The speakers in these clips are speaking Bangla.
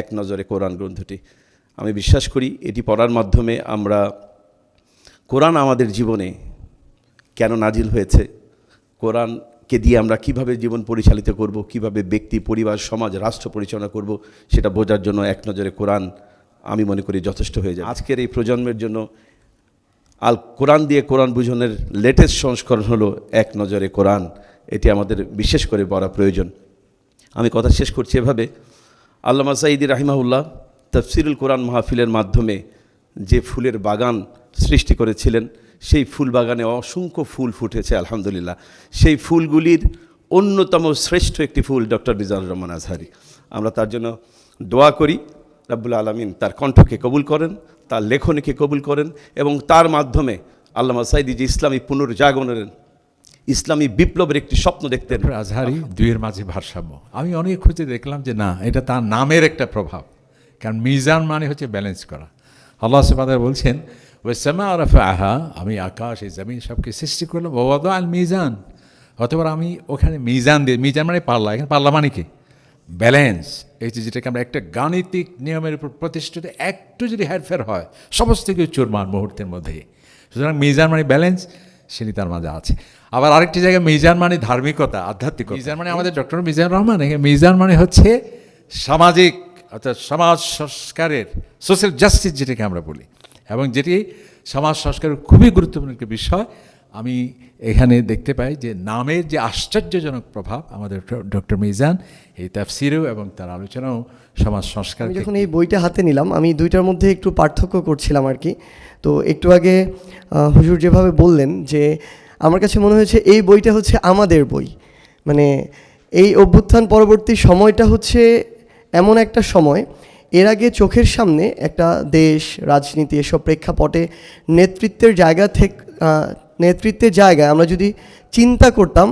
এক নজরে কোরআন গ্রন্থটি। আমি বিশ্বাস করি এটি পড়ার মাধ্যমে আমরা কোরআন আমাদের জীবনে কেন নাজিল হয়েছে, কোরআনকে দিয়ে আমরা কীভাবে জীবন পরিচালিত করব, কীভাবে ব্যক্তি, পরিবার, সমাজ, রাষ্ট্র পরিচালনা করব, সেটা বোঝার জন্য এক নজরে কোরআন আমি মনে করি যথেষ্ট হয়ে যায় আজকের এই প্রজন্মের জন্য আল কোরআন দিয়ে কোরআন বুঝনের লেটেস্ট সংস্করণ হলো এক নজরে কোরআন। এটি আমাদের বিশেষ করে বলা প্রয়োজন। আমি কথা শেষ করছি এভাবে। আল্লামা সাইদি রাহিমাহুল্লাহ তফসিরুল কোরআন মাহফিলের মাধ্যমে যে ফুলের বাগান সৃষ্টি করেছিলেন, সেই ফুল বাগানে অসংখ্য ফুল ফুটেছে, আলহামদুলিল্লাহ। সেই ফুলগুলির অন্যতম শ্রেষ্ঠ একটি ফুল ডক্টর মিজানুর রহমান আজহারি। আমরা তার জন্য দোয়া করি, রাব্বুল আলমিন তার কণ্ঠকে কবুল করেন, তার লেখনীকে কবুল করেন এবং তার মাধ্যমে আল্লামা সাইদি যে ইসলামী পুনর্জাগরণের ইসলামী বিপ্লবের একটি স্বপ্ন দেখতেন। আজহারি দুইয়ের মাঝে ভারসাম্য। আমি অনেক খুঁজে দেখলাম যে না, এটা তার নামের একটা প্রভাব। কারণ মিজান মানে হচ্ছে ব্যালেন্স করা। আল্লাহ সুবাদার বলছেন ওয়েসামা আরফ আহা আমি আকাশ, এই জমিন সবকে সৃষ্টি করলাম ওবাদ আল মিজান অথবা আমি ওখানে মিজান দিয়ে, মিজান মানে পাল্লা, এখানে পাল্লা মানে কি? ব্যালেন্স এই যে যেটাকে আমরা একটা গাণিতিক নিয়মের উপর প্রতিষ্ঠিত, একটু যদি হেরফের হয়, সমস্ত কিছু চুরমার মুহূর্তের মধ্যে সুতরাং মিজান মানে ব্যালেন্স সেটি তার মাঝে আছে। আবার আরেকটি জায়গায় মিজান মানে ধার্মিকতা আধ্যাত্মিক মিজান মানে আমাদের ডক্টর মিজান রহমান মিজান মানে হচ্ছে সামাজিক অর্থাৎ সমাজ সংস্কারের সোশ্যাল জাস্টিস যেটাকে আমরা বলি। এবং যেটি সমাজ সংস্কারের খুবই গুরুত্বপূর্ণ একটি বিষয়। আমি এখানে দেখতে পাই যে নামের যে আশ্চর্যজনক প্রভাব আমাদের ডক্টর মিজান এই তাফসিরেও এবং তার আলোচনাও সমাজ সংস্কার যখন এই বইটা হাতে নিলাম আমি দুইটার মধ্যে একটু পার্থক্য করছিলাম আর কি। তো একটু আগে হুজুর যেভাবে বললেন যে, আমার কাছে মনে হয়েছে এই বইটা হচ্ছে আমাদের বই। মানে এই অভ্যুত্থান পরবর্তী সময়টা হচ্ছে এমন একটা সময়। এর আগে চোখের সামনে একটা দেশ, রাজনীতি এসব প্রেক্ষাপটে নেতৃত্বের জায়গা থেকে নেতৃত্বের জায়গায় আমরা যদি চিন্তা করতাম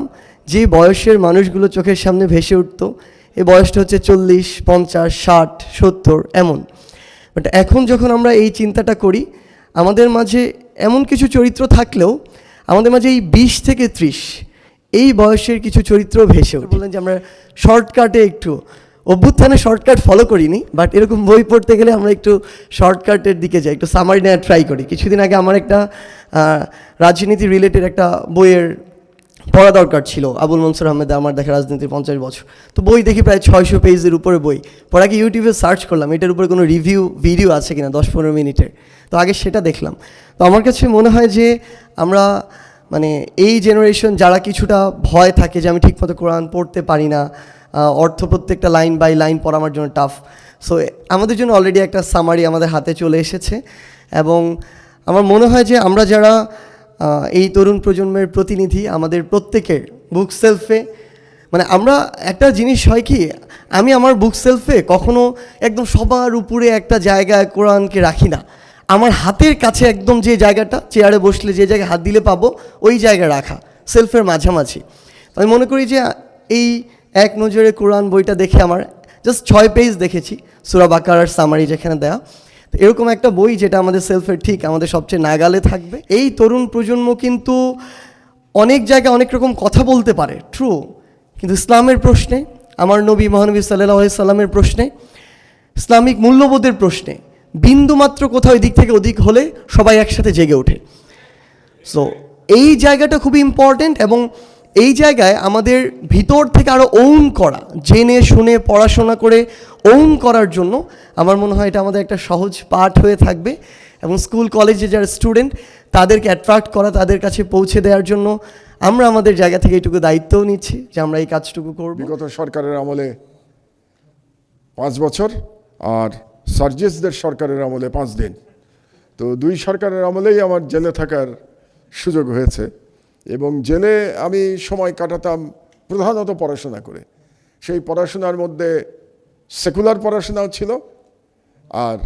যে বয়সের মানুষগুলো চোখের সামনে ভেসে উঠতো এই বয়সটা হচ্ছে চল্লিশ, পঞ্চাশ, ষাট, সত্তর, এমন। বাট এখন যখন আমরা এই চিন্তাটা করি আমাদের মাঝে এমন কিছু চরিত্র থাকলেও আমাদের মাঝে এই বিশ থেকে ত্রিশ, এই বয়সের কিছু চরিত্র ভেসে বললেন যে আমরা শর্টকাটে একটু, অভ্যুত্থানে শর্টকাট ফলো করিনি বাট এরকম বই পড়তে গেলে আমরা একটু শর্টকাটের দিকে যাই, একটু সামারি নেওয়ার ট্রাই করি। কিছুদিন আগে আমার একটা রাজনীতি রিলেটেড একটা বইয়ের পড়া দরকার ছিল। আবুল মনসুর আহমেদ, আমার দেখা রাজনীতির পঞ্চাশ বছর। তো বই দেখি প্রায় ছয়শো পেজের উপরে বই। পরে আগে ইউটিউবে সার্চ করলাম, এটার উপরে কোনো রিভিউ ভিডিও আছে কিনা দশ পনেরো মিনিটের। তো আগে সেটা দেখলাম। তো আমার কাছে মনে হয় যে আমরা মানে এই জেনারেশন যারা কিছুটা ভয় থাকে যে আমি ঠিকমতো কোরআন পড়তে পারি না অর্থ প্রত্যেকটা লাইন বাই লাইন পড়া আমার জন্য টাফ সো আমাদের জন্য অলরেডি একটা সামারি আমাদের হাতে চলে এসেছে। এবং আমার মনে হয় যে আমরা যারা এই তরুণ প্রজন্মের প্রতিনিধি আমাদের প্রত্যেকের বুক সেলফে মানে আমরা একটা জিনিস হয় কি, আমি আমার বুক সেলফে কখনো একদম সবার উপরে একটা জায়গায় কোরআনকে রাখি না। আমার হাতের কাছে একদম যে জায়গাটা চেয়ারে বসলে যে জায়গায় হাত দিলে পাবো, ওই জায়গায় রাখা সেলফের মাঝামাঝি। আমি মনে করি যে এই এক নজরে কোরআন বইটা দেখে আমার জাস্ট ছয় পেজ দেখেছি, সুরা বাকার সামারি যেখানে দেয়া। এরকম একটা বই যেটা আমাদের সেলফের ঠিক আমাদের সবচেয়ে নাগালে থাকবে। এই তরুণ প্রজন্ম কিন্তু অনেক জায়গায় অনেক রকম কথা বলতে পারে ট্রু কিন্তু ইসলামের প্রশ্নে, আমার নবী মহানবী সাল্লাহ সাল্লামের প্রশ্নে, ইসলামিক মূল্যবোধের প্রশ্নে বিন্দুমাত্র কোথাও এদিক থেকে ওদিক হলে সবাই একসাথে জেগে ওঠে। সো এই জায়গাটা খুবই ইম্পর্ট্যান্ট এবং এই জায়গায় আমাদের ভিতর থেকে আরও ওন করা, জেনে শুনে পড়াশোনা করে ওন করার জন্য আমার মনে হয় এটা আমাদের একটা সহজ পাঠ হয়ে থাকবে এবং স্কুল, কলেজে যারা স্টুডেন্ট তাদেরকে অ্যাট্রাক্ট করা, তাদের কাছে পৌঁছে দেওয়ার জন্য আমরা আমাদের জায়গা থেকে এইটুকু দায়িত্বও নিচ্ছি যে আমরা এই কাজটুকু করব। বিগত সরকারের আমলে পাঁচ বছর আর সার্জেসদের সরকারের আমলে পাঁচ দিন। তো দুই সরকারের আমলেই আমার জেলে থাকার সুযোগ হয়েছে। এবং জেলে আমি সময় কাটাতাম প্রধানত পড়াশোনা করে। সেই পড়াশোনার মধ্যে সেকুলার পড়াশোনাও ছিল আর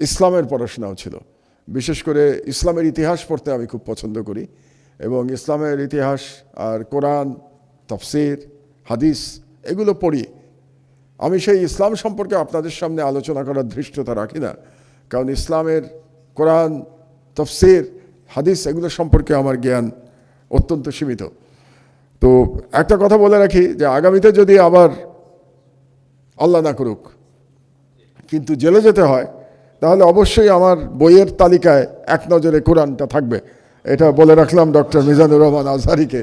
ইসলামের পড়াশোনাও ছিল। বিশেষ করে ইসলামের ইতিহাস পড়তে আমি খুব পছন্দ করি এবং ইসলামের ইতিহাস আর কোরআন, তফসির, হাদিস এগুলো পড়ি। আমি সেই ইসলাম সম্পর্কে আপনাদের সামনে আলোচনা করার ধৃষ্টতা রাখি না। কারণ ইসলামের কোরআন, তফসির, হাদিস এগুলো সম্পর্কে আমার জ্ঞান অত্যন্ত সীমিত। তো একটা কথা বলে রাখি যে আগামীতে যদি আবার আল্লাহ না করুক, কিন্তু জেলে যেতে হয়, তাহলে অবশ্যই আমার বইয়ের তালিকায় এক নজরে কোরআনটা থাকবে। এটা বলে রাখলাম ডক্টর মিজানুর রহমান আজহারিকে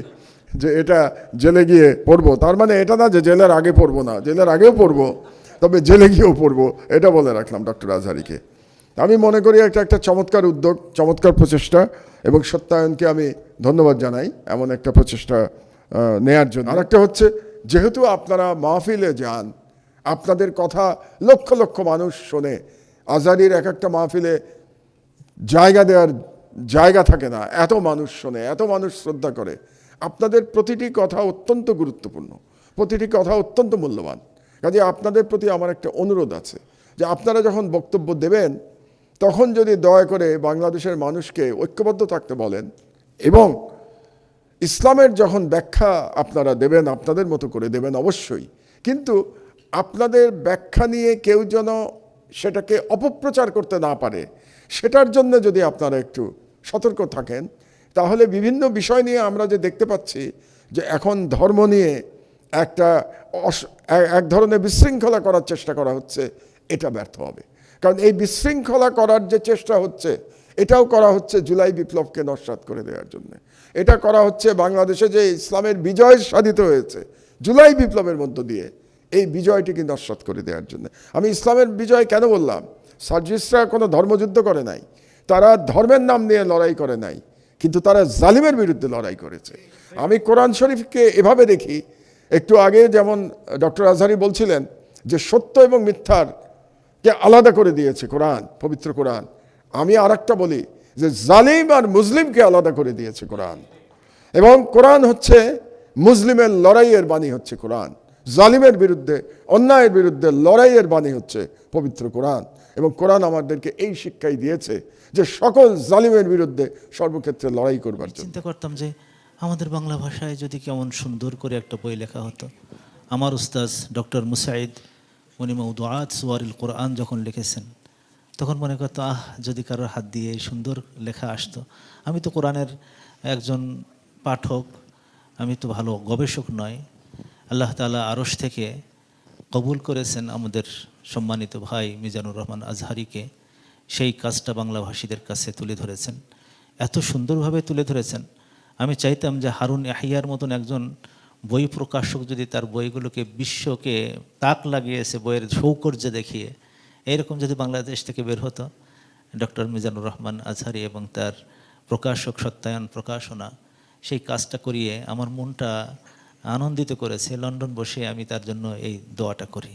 যে এটা জেলে গিয়ে পড়ব। তার মানে এটা না যে জেলের আগে পড়ব না, জেলের আগেও পড়ব, তবে জেলে গিয়েও পড়ব, এটা বলে রাখলাম ডক্টর আজহারিকে। আমি মনে করি একটা একটা চমৎকার উদ্যোগ, চমৎকার প্রচেষ্টা এবং সত্যায়নকে আমি ধন্যবাদ জানাই এমন একটা প্রচেষ্টা নেয়ার জন্য। আর একটা হচ্ছে, যেহেতু আপনারা মাহফিলে যান, আপনাদের কথা লক্ষ লক্ষ মানুষ শোনে, আজারির এক একটা মাহফিলে জায়গা দেওয়ার জায়গা থাকে না, এত মানুষ শোনে, এত মানুষ শ্রদ্ধা করে, আপনাদের প্রতিটি কথা অত্যন্ত গুরুত্বপূর্ণ, প্রতিটি কথা অত্যন্ত মূল্যবান। কাজে আপনাদের প্রতি আমার একটা অনুরোধ আছে, যে আপনারা যখন বক্তব্য দেবেন তখন যদি দয়া করে বাংলাদেশের মানুষকে ঐক্যবদ্ধ থাকতে বলেন এবং ইসলামের যখন ব্যাখ্যা আপনারা দেবেন, আপনাদের মতো করে দেবেন অবশ্যই। কিন্তু আপনাদের ব্যাখ্যা নিয়ে কেউ যেন সেটাকে অপপ্রচার করতে না পারে, সেটার জন্য যদি আপনারা একটু সতর্ক থাকেন, তাহলে বিভিন্ন বিষয় নিয়ে আমরা যে দেখতে পাচ্ছি যে এখন ধর্ম নিয়ে একটা এক ধরনের বিশৃঙ্খলা করার চেষ্টা করা হচ্ছে, এটা ব্যর্থ হবে। কারণ এই বিশৃঙ্খলা করার যে চেষ্টা হচ্ছে, এটাও করা হচ্ছে জুলাই বিপ্লবকে নস্বাত করে দেওয়ার জন্য। এটা করা হচ্ছে বাংলাদেশে যে ইসলামের বিজয় সাধিত হয়েছে, জুলাই বিপ্লবের মধ্য দিয়ে এই বিজয়টিকে নস্বাত করে দেওয়ার জন্য। আমি ইসলামের বিজয় কেন বললাম? সার্জিস্টরা কোনো ধর্মযুদ্ধ করে নাই, তারা ধর্মের নাম নিয়ে লড়াই করে নাই, কিন্তু তারা জালিমের বিরুদ্ধে লড়াই করেছে। আমি কোরআন শরীফকে এভাবে দেখি, একটু আগে যেমন ডক্টর আজহারি বলছিলেন যে সত্য এবং মিথ্যার কে আলাদা করে দিয়েছে কোরআন, পবিত্র কোরআন। আমি আর বলি যে জালিম আর মুসলিমকে আলাদা করে দিয়েছে কোরআন। এবং কোরআন হচ্ছে মুসলিমের লড়াইয়ের বাণী হচ্ছে কোরআন। জালিমের বিরুদ্ধে, অন্যায়ের বিরুদ্ধে লড়াইয়ের বাণী হচ্ছে পবিত্র কোরআন। এবং কোরআন আমাদেরকে এই শিক্ষাই দিয়েছে যে সকল জালিমের বিরুদ্ধে সর্বক্ষেত্রে লড়াই করবার চিন্তা করতাম যে আমাদের বাংলা ভাষায় যদি কেমন সুন্দর করে একটা বই লেখা হতো। আমার উস্তাজ ডক্টর মুসাইদ উনি মৌদুয়াত সুয়ারিল কোরআন যখন লিখেছেন, তখন মনে করতো, আহ, যদি কারোর হাত দিয়ে সুন্দর লেখা আসতো। আমি তো কোরআনের একজন পাঠক, আমি তো ভালো গবেষক নয় আল্লাহ তাআলা আরশ থেকে কবুল করেছেন আমাদের সম্মানিত ভাই মিজানুর রহমান আজহারিকে। সেই কাজটা বাংলাভাষীদের কাছে তুলে ধরেছেন। এত সুন্দরভাবে তুলে ধরেছেন। আমি চাইতাম যে হারুন ইয়াহিয়ার মতন একজন বই প্রকাশক যদি তার বইগুলোকে বিশ্বকে তাক লাগিয়েছে, বইয়ের সৌকর্য দেখিয়ে, এরকম যদি বাংলাদেশ থেকে বের হতো, ডক্টর মিজানুর রহমান আজহারি এবং তার প্রকাশক সত্যায়ন প্রকাশনা, সেই কাজটা করিয়ে আমার মনটা আনন্দিত করেছে, লন্ডন বসে আমি তার জন্য এই দোয়াটা করি।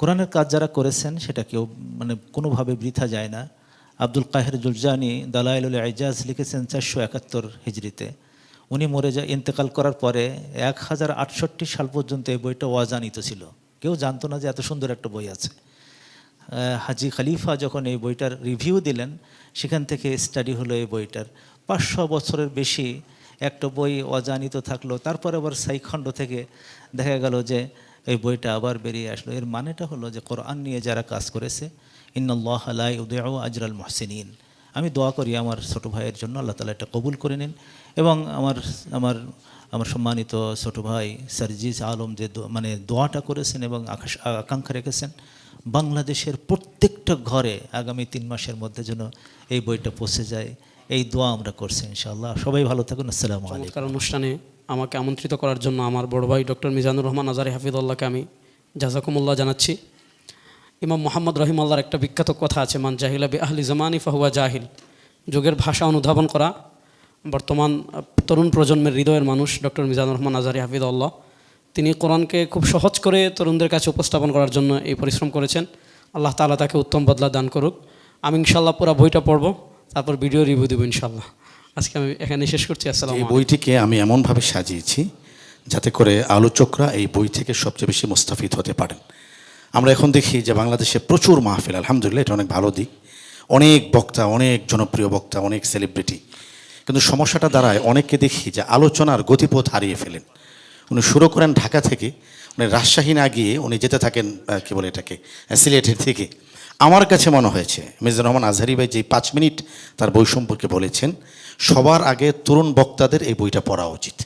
কোরআনের কাজ যারা করেছেন, সেটা কেউ মানে কোনোভাবে বৃথা যায় না। আব্দুল কাহের জুলজানি দালাইলুল আইজাজ লিখেছেন চারশো একাত্তর হিজড়িতে। উনি মরে যা ইন্তেকাল করার পরে এক হাজার আটষট্টি সাল পর্যন্ত এই বইটা অজানিত ছিল। কেউ জানতো না যে এত সুন্দর একটা বই আছে। হাজি খালিফা যখন এই বইটার রিভিউ দিলেন, সেখান থেকে স্টাডি হলো এই বইটার। পাঁচশো বছরের বেশি একটা বই অজানিত থাকল। তারপরে আবার সাইখণ্ড থেকে দেখা গেল যে এই বইটা আবার বেরিয়ে আসলো। এর মানেটা হলো যে কোরআন নিয়ে যারা কাজ করেছে ইন্নআল্লাহ আলাই উদয় আজরাল মহসিনিন। আমি দোয়া করি আমার ছোট ভাইয়ের জন্য, আল্লাহ তালা এটা কবুল করে নিন। এবং আমার আমার আমার সম্মানিত ছোট ভাই সারজিজ আলম যে মানে দোয়াটা করেছেন এবং আকাশ, আকাঙ্ক্ষা রেখেছেন, বাংলাদেশের প্রত্যেকটা ঘরে আগামী তিন মাসের মধ্যে যেন এই বইটা পৌঁছে যায়। এই দোয়া আমরা করছি ইনশাআল্লাহ। সবাই ভালো থাকুন, আসসালামু আলাইকুম। অনুষ্ঠানে আমাকে আমন্ত্রিত করার জন্য আমার বড় ভাই ডক্টর মিজানুর রহমান আজারি হাফিদুল্লাহকে আমি জাজাকুমুল্লাহ জানাচ্ছি। ইমাম মোহাম্মদ রহিমাল্লাহর একটা বিখ্যাত কথা আছে মান জাহিলা বি আহলি জামানি ফাহুয়া জাহিল। যুগের ভাষা অনুধাবন করা। বর্তমান তরুণ প্রজন্মের হৃদয়ের মানুষ ডক্টর মিজানুর রহমান আজারি হাফিদুল্লাহ তিনি কোরআনকে খুব সহজ করে তরুণদের কাছে উপস্থাপন করার জন্য এই পরিশ্রম করেছেন। আল্লাহ তাআলা তাকে উত্তম বদলা দান করুক। আমি ইনশাল্লাহ পুরো বইটা পড়ব তারপর ভিডিও রিভিউ দেবো ইনশাল্লাহ আজকে আমি এখানে শেষ করছি আসসালাম এই বইটিকে আমি এমনভাবে সাজিয়েছি যাতে করে আলোচকরা এই বই থেকে সবচেয়ে বেশি মুস্তাফিদ হতে পারেন। আমরা এখন দেখি যে বাংলাদেশে প্রচুর মাহফিল, আলহামদুলিল্লাহ, এটা অনেক ভালো দিক। অনেক বক্তা, অনেক জনপ্রিয় বক্তা, অনেক সেলিব্রিটি কিন্তু সমস্যাটা দাঁড়ায়, অনেককে দেখি যে আলোচনার গতিপথ হারিয়ে ফেলেন। উনি শুরু করেন ঢাকা থেকে, উনি রাজশাহী না গিয়ে উনি যেতে থাকেন কি বলে এটাকে, সিলেটের থেকে আমার কাছে মনে হয়েছে মিজানুর রহমান আজহারি ভাই যে পাঁচ মিনিট তার বই সম্পর্কে বলেছেন, সবার আগে তরুণ বক্তাদের এই বইটা পড়া উচিত।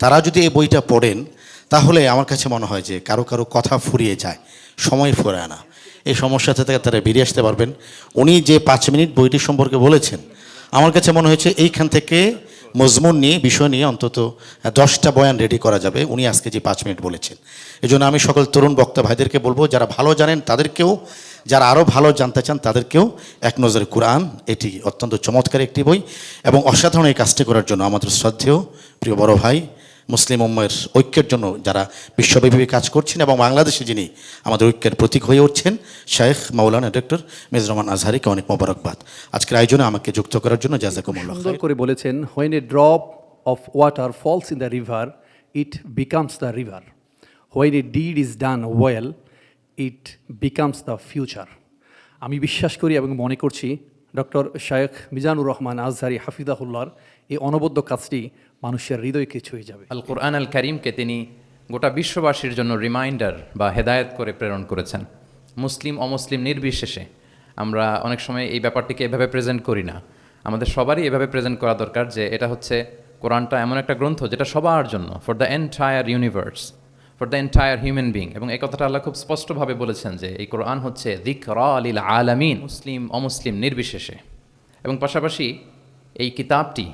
তারা যদি এই বইটা পড়েন তাহলে আমার কাছে মনে হয় যে কারও কারও কথা ফুরিয়ে যায়, সময় ফুরায় না। এই সমস্যা থেকে তারা বেরিয়ে আসতে পারবেন। উনি যে পাঁচ মিনিট বইটি সম্পর্কে বলেছেন, আমার কাছে মনে হয়েছে এইখান থেকে মজমুন নিয়ে, বিষয় নিয়ে অন্তত দশটা বয়ান রেডি করা যাবে। উনি আজকে যে পাঁচ মিনিট বলেছেন। এই জন্য আমি সকল তরুণ বক্তা ভাইদেরকে বলব, যারা ভালো জানেন তাদেরকেও, যারা আরও ভালো জানতে চান তাদেরকেও এক নজরে কোরআন, এটি অত্যন্ত চমৎকার একটি বই এবং অসাধারণ এই কাজটি করার জন্য আমাদের শ্রদ্ধেয় প্রিয় বড় ভাই মুসলিম উম্মের ঐক্যের জন্য যারা বিশ্বব্যাপী কাজ করছেন এবং বাংলাদেশে যিনি আমাদের ঐক্যের প্রতীক হয়ে উঠছেন শেখ মাওলানা ডক্টর মেজর রহমান আজহারিকে অনেক মোবারকবাদ। আজকের আয়োজনে আমাকে যুক্ত করার জন্য জাজাকুমুল্লাহ করে বলেছেন when a drop of water falls in the river it becomes the river when a deed is done well it becomes the future আমি বিশ্বাস করি এবং মনে করছি ডক্টর শায়েখ মিজানুর রহমান আজহারি হাফিজাহুল্লার এই অনবদ্য কাজটি মানুষের হৃদয়কে ছুঁয়ে যাবে। আল কোরআন আল করিমকে তিনি গোটা বিশ্ববাসীর জন্য রিমাইন্ডার বা হেদায়েত করে প্রেরণ করেছেন। মুসলিম, অমুসলিম নির্বিশেষে আমরা অনেক সময় এই ব্যাপারটিকে এভাবে প্রেজেন্ট করি না। আমাদের সবারই এভাবে প্রেজেন্ট করা দরকার যে এটা হচ্ছে কোরআনটা এমন একটা গ্রন্থ যেটা সবার জন্য for the entire universe for the entire human being এবং এই কথাটা আল্লাহ খুব স্পষ্টভাবে বলেছেন যে এই কোরআন হচ্ছে দিক আলিল আলামিন মুসলিম, অমুসলিম নির্বিশেষে। এবং পাশাপাশি এই কিতাবটি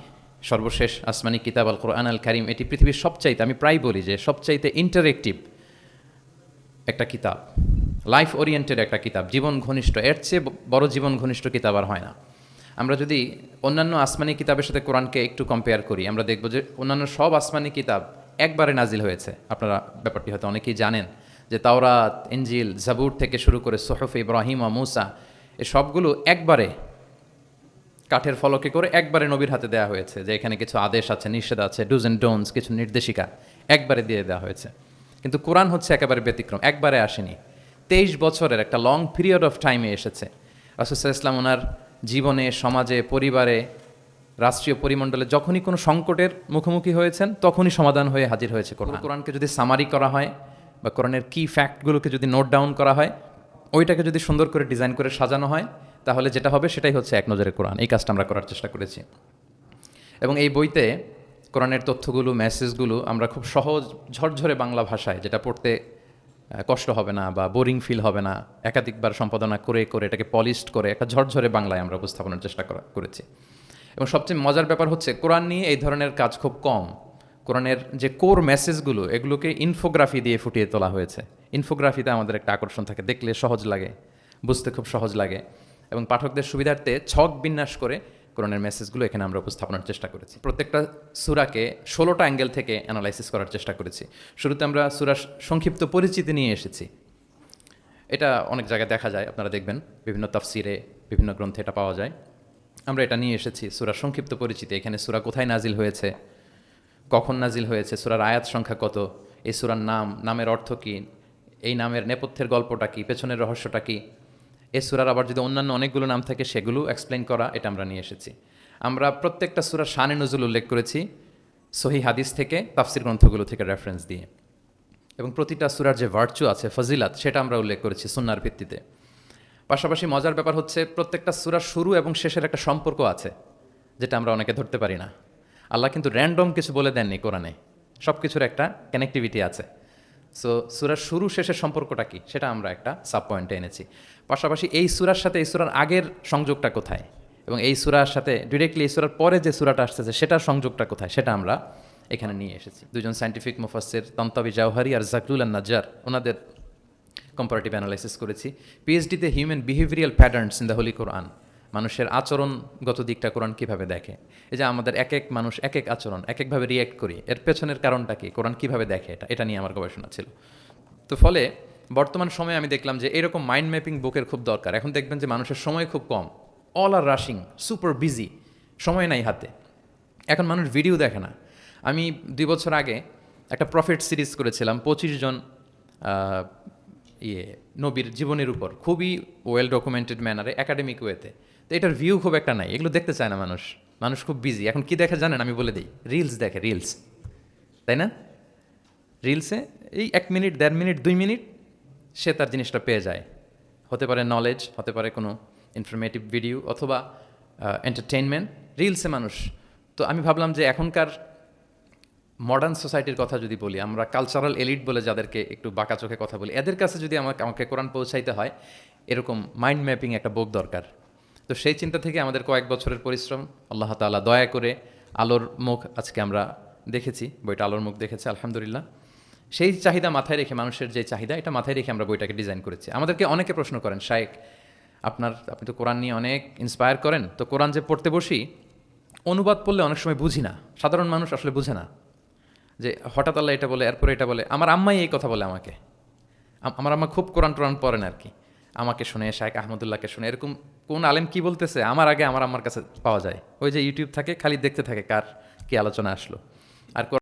সর্বশেষ আসমানি কিতাব আল কোরআন আল কারিম, এটি পৃথিবীর সবচাইতে, আমি প্রায় বলি যে সবচাইতে ইন্টারেক্টিভ একটা কিতাব লাইফ ওরিয়েন্টেড একটা কিতাব, জীবন ঘনিষ্ঠ, এর চেয়ে বড় জীবন ঘনিষ্ঠ কিতাব আর হয় না। আমরা যদি অন্যান্য আসমানি কিতাবের সাথে কোরআনকে একটু কম্পেয়ার করি, আমরা দেখব যে অন্যান্য সব আসমানি কিতাব একবারে নাজিল হয়েছে। আপনারা ব্যাপারটি হয়তো অনেকেই জানেন যে তাওরাত ইঞ্জিল জাবুর থেকে শুরু করে সোহফ, ইব্রাহিম ও মুসা, এ সবগুলো একবারে কাঠের ফলকে করে একবারে নবীর হাতে দেওয়া হয়েছে যে এখানে কিছু আদেশ আছে নিষেধ আছে ডুজ অ্যান্ড ডোনস কিছু নির্দেশিকা একবারে দিয়ে দেওয়া হয়েছে। কিন্তু কোরআন হচ্ছে একেবারে ব্যতিক্রম একবারে আসেনি। তেইশ বছরের একটা লং পিরিয়ড অফ টাইমে এসেছে। রাসুসাহ ইসলাম ওনার জীবনে সমাজে পরিবারে রাষ্ট্রীয় পরিমণ্ডলে যখনই কোনো সংকটের মুখোমুখি হয়েছেন তখনই সমাধান হয়ে হাজির হয়েছে কোরআন। কোরআনকে যদি সামারি করা হয় বা কোরআনের কি ফ্যাক্টগুলোকে যদি নোট ডাউন করা হয় ওইটাকে যদি সুন্দর করে ডিজাইন করে সাজানো হয় তাহলে যেটা হবে সেটাই হচ্ছে এক নজরে কোরআন। এই কাজটা আমরা করার চেষ্টা করেছি। এবং এই বইতে কোরআনের তথ্যগুলো, মেসেজগুলো আমরা খুব সহজ ঝরঝরে বাংলা ভাষায়, যেটা পড়তে কষ্ট হবে না বা বোরিং ফিল হবে না, একাধিকবার সম্পাদনা করে করে এটাকে পলিশড করে একটা ঝরঝরে বাংলায় আমরা উপস্থাপনের চেষ্টা করা, করেছি। এবং সবচেয়ে মজার ব্যাপার হচ্ছে কোরআন নিয়ে এই ধরনের কাজ খুব কম। কোরআনের যে কোর মেসেজগুলো, এগুলোকে ইনফোগ্রাফি দিয়ে ফুটিয়ে তোলা হয়েছে। ইনফোগ্রাফিতে আমাদের একটা আকর্ষণ থাকে, দেখলে সহজ লাগে, বুঝতে খুব সহজ লাগে। এবং পাঠকদের সুবিধার্থে ছক বিন্যাস করে কোরআনের মেসেজগুলো এখানে আমরা উপস্থাপনার চেষ্টা করেছি। প্রত্যেকটা সুরাকে ষোলোটা অ্যাঙ্গেল থেকে অ্যানালাইসিস করার চেষ্টা করেছি। শুরুতে আমরা সুরা সংক্ষিপ্ত পরিচিতি নিয়ে এসেছি। এটা অনেক জায়গায় দেখা যায়, আপনারা দেখবেন, বিভিন্ন তাফসিরে, বিভিন্ন গ্রন্থে এটা পাওয়া যায়। আমরা এটা নিয়ে এসেছি সুরা সংক্ষিপ্ত পরিচিতি, এখানে সুরা কোথায় নাজিল হয়েছে, কখন নাজিল হয়েছে, সুরার আয়াত সংখ্যা কত, এই সুরার নাম, নামের অর্থ কী, এই নামের নেপথ্যের গল্পটা কী, পেছনের রহস্যটা কী এই সুরার আবার যদি অন্যান্য অনেকগুলো নাম থাকে সেগুলো এক্সপ্লেন করা, এটা আমরা নিয়ে এসেছি। আমরা প্রত্যেকটা সুরার শানে নজুল উল্লেখ করেছি, সহি হাদিস থেকে, তাফসির গ্রন্থগুলো থেকে রেফারেন্স দিয়ে। এবং প্রতিটা সুরার যে ভার্চু আছে, ফজিলাত, সেটা আমরা উল্লেখ করেছি সুন্নার ভিত্তিতে। পাশাপাশি মজার ব্যাপার হচ্ছে, প্রত্যেকটা সুরার শুরু এবং শেষের একটা সম্পর্ক আছে, যেটা আমরা অনেকে ধরতে পারি না। আল্লাহ কিন্তু র্যান্ডম কিছু বলে দেননি কোরআনে। সব কিছুর একটা কানেক্টিভিটি আছে। সো সুরার শুরু শেষের সম্পর্কটা কি? সেটা আমরা একটা সাব পয়েন্টে এনেছি। পাশাপাশি এই সুরার সাথে, এই সুরার আগের সংযোগটা কোথায়? এবং এই সুরার সাথে ডিরেক্টলি এই সুরার পরে যে সুরাটা আসতেছে, সেটার সংযোগটা কোথায়? সেটা আমরা এখানে নিয়ে এসেছি। দুজন সায়েন্টিফিক মুফাসের তন্তাবি জাওহারি আর জাকরুল নাজার ওনাদের কম্পারেটিভ অ্যানালাইসিস করেছি। পিএইচডিতে human behavioral patterns in the holy Quran মানুষের আচরণগত দিকটা কোরআন কীভাবে দেখে? এই যে আমাদের এক এক মানুষ এক এক আচরণ এক একভাবে রিয়্যাক্ট করি, এর পেছনের কারণটা কি? কোরআন কীভাবে দেখে এটা? এটা নিয়ে আমার গবেষণা ছিল। তো ফলে বর্তমান সময়ে আমি দেখলাম যে এরকম মাইন্ড ম্যাপিং বুকের খুব দরকার। এখন দেখবেন যে মানুষের সময় খুব কম। All are rushing super busy সময় নাই হাতে। এখন মানুষ ভিডিও দেখে না। আমি দুই বছর আগে একটা প্রফিট সিরিজ করেছিলাম, পঁচিশ জন ইয়ে নবীর জীবনের উপর। খুবই ওয়েল ডকুমেন্টেড ম্যানারে একাডেমিক ওয়েতে তো এটার ভিউ খুব একটা নাই, এগুলো দেখতে চায় না মানুষ। মানুষ খুব বিজি এখন কি দেখে জানেন? আমি বলে দিই রিলস দেখে রিলস তাই না? রিলসে এই এক মিনিট দেড় মিনিট দুই মিনিট সে তার জিনিসটা পেয়ে যায়। হতে পারে নলেজ হতে পারে কোনো ইনফরমেটিভ ভিডিও অথবা এন্টারটেইনমেন্ট রিলসে মানুষ। তো আমি ভাবলাম যে এখনকার মডার্ন সোসাইটির কথা যদি বলি, আমরা কালচারাল এলিট বলে যাদেরকে একটু বাঁকা চোখে কথা বলি, এদের কাছে যদি আমাকে আমাকে কোরআন পৌঁছাইতে হয়, এরকম মাইন্ড ম্যাপিং একটা বুক দরকার। তো সেই চিন্তা থেকে আমাদের কয়েক বছরের পরিশ্রম, আল্লাহ তাআলা দয়া করে আলোর মুখ আজকে আমরা দেখেছি, বইটা আলোর মুখ দেখেছে, আলহামদুলিল্লাহ। সেই চাহিদা মাথায় রেখে, মানুষের যে চাহিদা, এটা মাথায় রেখে আমরা বইটাকে ডিজাইন করেছি। আমাদেরকে অনেকে প্রশ্ন করেন শায়েক আপনার, আপনি তো কোরআন নিয়ে অনেক ইন্সপায়ার করেন, তো কোরআন যে পড়তে বসি, অনুবাদ পড়লে অনেক সময় বুঝি না। সাধারণ মানুষ আসলে বুঝে না। যে হঠাৎ আল্লাহ এটা বলে, এরপরে এটা বলে। আমার আম্মাই এই কথা বলে আমাকে। আমার আম্মা খুব কোরআন টোরআন পড়েন আর কি। আমাকে শুনে শায়েক আহমদুল্লাহকে শুনে, এরকম কোন আলেম কি বলতেছে? আমার আগে আমার আমার কাছে পাওয়া যায়। ওই যে ইউটিউব থাকে, খালি দেখতে থাকে কার কি আলোচনা আসলো। আর